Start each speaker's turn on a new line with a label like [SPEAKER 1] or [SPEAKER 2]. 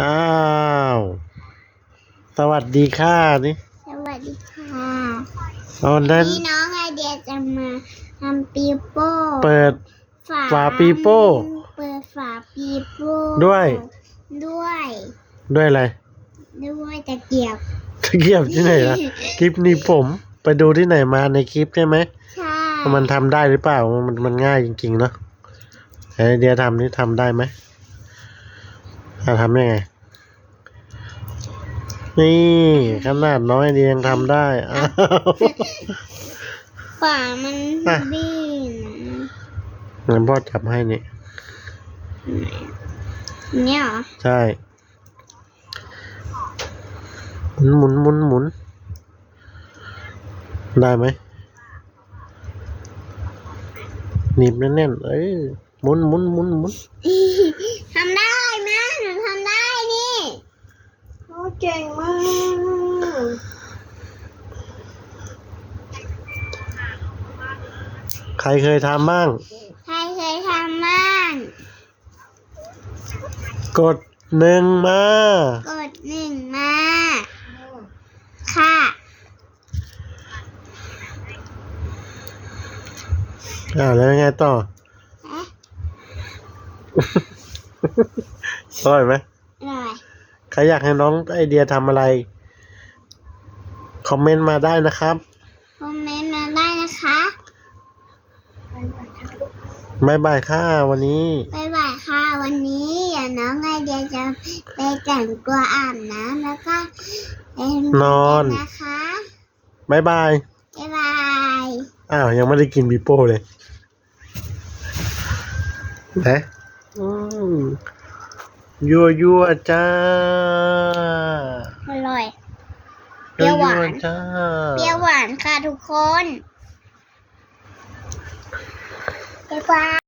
[SPEAKER 1] อ้าว สวัสดีค่ะนี่
[SPEAKER 2] สวัสดีค่ะ
[SPEAKER 1] ตอนนั้น
[SPEAKER 2] นี่น้องไอเดียจะมาทำปีโป้
[SPEAKER 1] เปิด ฝาปีโป้
[SPEAKER 2] เปิดฝาปีโป้
[SPEAKER 1] ด้วย
[SPEAKER 2] ด้วย
[SPEAKER 1] ด้วยอะไร
[SPEAKER 2] ด้วยตะเกียบ
[SPEAKER 1] ตะเกียบที่ไหนล่ะ คลิปนี้ผมไปดูที่ไหนมาในคลิปใช่ไหม
[SPEAKER 2] ใช่
[SPEAKER 1] ว่ามันทำได้หรือเปล่า มันมันง่ายจริงๆเนาะไอเดียทำนี่ทำได้ไหม อะทำยังไง นี่ขนาดน้อยไอเดียยังทำได้อ้าว
[SPEAKER 2] ฝามัน
[SPEAKER 1] อะ
[SPEAKER 2] ดิ้น
[SPEAKER 1] งั้นพ่อจับให้นี่
[SPEAKER 2] เนี่ยเหรอ
[SPEAKER 1] ใช่หมุนหมุนหมุนได้ไหมหนีบแน่นๆเอ้ยหมุนหมุนหมุนหมุน
[SPEAKER 2] ทำได้ไหมหนูทำได้นี่
[SPEAKER 3] โอ้ เก่งมาก
[SPEAKER 1] ใครเคยทำบ้าง
[SPEAKER 2] ใครเคยทำบ้าง
[SPEAKER 1] กดหนึ่งมา
[SPEAKER 2] กดหนึ่งมา ค่ะ
[SPEAKER 1] อ่าแล้วยังไงต่อ
[SPEAKER 2] เอ๊ะ
[SPEAKER 1] อร่อยไหม
[SPEAKER 2] อร่อย
[SPEAKER 1] ใครอยากให้น้องไอเดียทำอะไร คอมเมนต์มาได้นะครับ
[SPEAKER 2] คอมเมนต์มาได้นะคะ
[SPEAKER 1] บายบายค่ะวันนี้
[SPEAKER 2] บ๊ายบายค่ะ วันนี้เดี๋ยวน้องไอเดียจะไปแต่งตัวอาบน้ำแล้วก็ไป
[SPEAKER 1] นอน
[SPEAKER 2] นะคะ
[SPEAKER 1] บายบาย
[SPEAKER 2] บ๊ายบาย
[SPEAKER 1] อ้าวยังไม่ได้กินบีโป้เลยนะอืม ยัวยัวๆจ้า
[SPEAKER 2] อร่อยเปรี้ยวหวาน
[SPEAKER 1] ๆจ้า
[SPEAKER 2] เปรี้ยวหวานค่ะทุกคน บ๊ายบาย